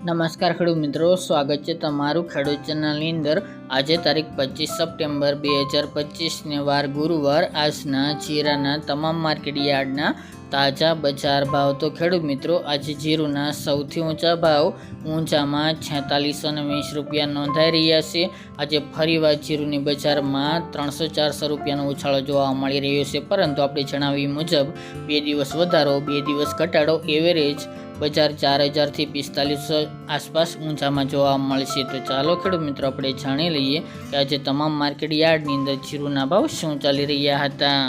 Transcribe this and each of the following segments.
નમસ્કાર ખેડૂત મિત્રો, સ્વાગત છે તમારું ખેડૂત ચેનલની અંદર. આજે તારીખ પચીસ સપ્ટેમ્બર બે હજાર પચીસને વાર ગુરુવાર. આજના જીરાના તમામ માર્કેટ યાર્ડના તાજા બજાર ભાવ. તો ખેડૂત મિત્રો, આજે જીરુના સૌથી ઊંચા ભાવ ઊંચામાં છેતાલીસો ને વીસ રૂપિયા નોંધાઈ રહ્યા છે. આજે ફરીવાર જીરુની બજારમાં ત્રણસો ચારસો રૂપિયાનો ઉછાળો જોવા મળી રહ્યો છે. પરંતુ આપણે જણાવ્યું મુજબ, બે દિવસ વધારો, બે દિવસ ઘટાડો, એવરેજ બજાર ચાર હજારથી પિસ્તાલીસો આસપાસ ઊંચામાં જોવા મળશે. તો ચાલો ખેડૂત મિત્રો, આપણે જાણી લઈએ કે આજે તમામ માર્કેટ યાર્ડની અંદર જીરુના ભાવ શું ચાલી રહ્યા હતા.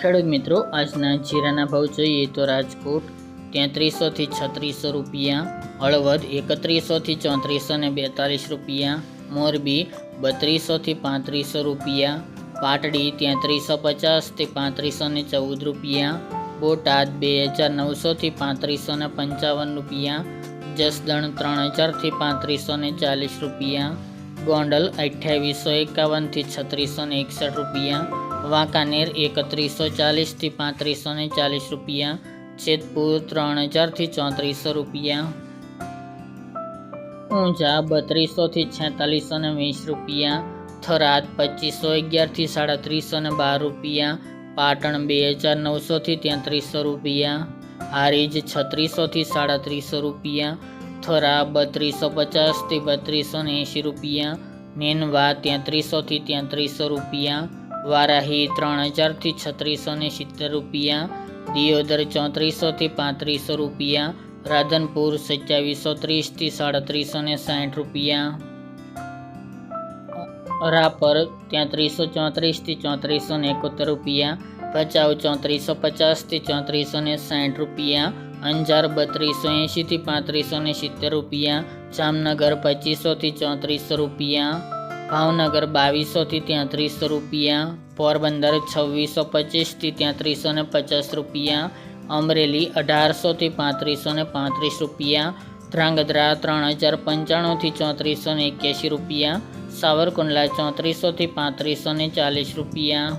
ખેડૂત મિત્રો, આજના જીરાના ભાવ જોઈએ તો રાજકોટ તેત્રીસોથી છત્રીસો રૂપિયા, હળવદ એકત્રીસોથી ચોત્રીસો ને બેતાલીસ રૂપિયા, મોરબી બત્રીસોથી પાંત્રીસો રૂપિયા, પાટડી તેત્રીસો પચાસથી પાંત્રીસો ને ચૌદ રૂપિયા બોટાદ બે હજાર નવસોથી પાંત્રીસો ને પંચાવન રૂપિયા જસદણ ત્રણ હજારથી પાંત્રીસો ને ચાલીસ રૂપિયા, ગોંડલ અઠ્યાવીસો એકાવનથી છત્રીસો ને એકસઠ રૂપિયા, વાંકાનેર એકત્રીસો ચાલીસથી પાંત્રીસો ને ચાલીસ રૂપિયા જેતપુર ત્રણ હજારથી ચોત્રીસો રૂપિયા, ઊંઝા બત્રીસોથી છેતાલીસો ને વીસ રૂપિયા, થરાદ પચીસો અગિયારથી સાડત્રીસો ને બાર રૂપિયા પાટણ બે હજાર નવસોથી તેત્રીસો રૂપિયા. હારીજ છત્રીસોથી સાડત્રીસો રૂપિયા. થરા બત્રીસો પચાસથી બત્રીસો એંશી રૂપિયા. નેનવા તેત્રીસોથી તેત્રીસો રૂપિયા. વારાહી ત્રણ હજારથી છત્રીસો ને સિત્તેર રૂપિયા. દિયોદર ચોત્રીસોથી પાંત્રીસો રૂપિયા. રાધનપુર સત્યાવીસો ત્રીસથી સાડત્રીસો ને સાઠ રૂપિયા. રાપર ત્યાંત્રીસો ચોત્રીસથી ચોત્રીસો ને એકોતેર રૂપિયા ભચાઉ ચોત્રીસો પચાસથી ચોત્રીસો ને સાઠ રૂપિયા, અંજાર બત્રીસો એંશીથી પાંત્રીસો ને સિત્તેર રૂપિયા, જામનગર પચીસોથી ચોત્રીસો રૂપિયા, ભાવનગર બાવીસોથી ત્યાંત્રીસો રૂપિયા, પોરબંદર છવ્વીસો પચીસથી ત્યાંત્રીસો ને પચાસ રૂપિયા, અમરેલી અઢારસોથી પાંત્રીસો ને પાંત્રીસ રૂપિયા, ધ્રાંગધ્રા ત્રણ હજાર પંચાણુંથી ચોત્રીસો ને એક્યાસી રૂપિયા સાવરકુંડલા ચોત્રીસોથી પાંત્રીસો ને ચાલીસ રૂપિયા.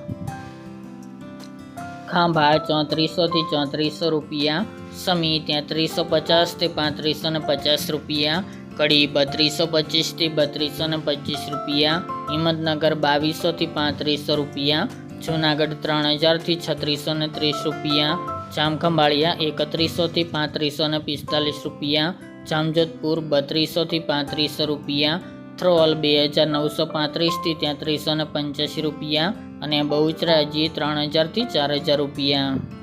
ખાંભા ચોત્રીસોથી ચોત્રીસો રૂપિયા. સમી તેત્રીસો પચાસથી પાંત્રીસો ને પચાસ રૂપિયા. કડી બત્રીસો પચીસથી બત્રીસો ને પચીસ રૂપિયા. હિંમતનગર બાવીસોથી પાંત્રીસો રૂપિયા. જૂનાગઢ ત્રણ હજારથી છત્રીસો ને ત્રીસ રૂપિયા. જામખંભાળિયા એકત્રીસોથી પાંત્રીસો ને પિસ્તાલીસ રૂપિયા. જામજોધપુર બત્રીસોથી પાંત્રીસો રૂપિયા. થ્રોલ બે હજાર નવસો પાંત્રીસથી તેત્રીસો ને પંચ્યાસી રૂપિયા અને બહુચરાજી ત્રણ હજારથી ચાર હજાર રૂપિયા.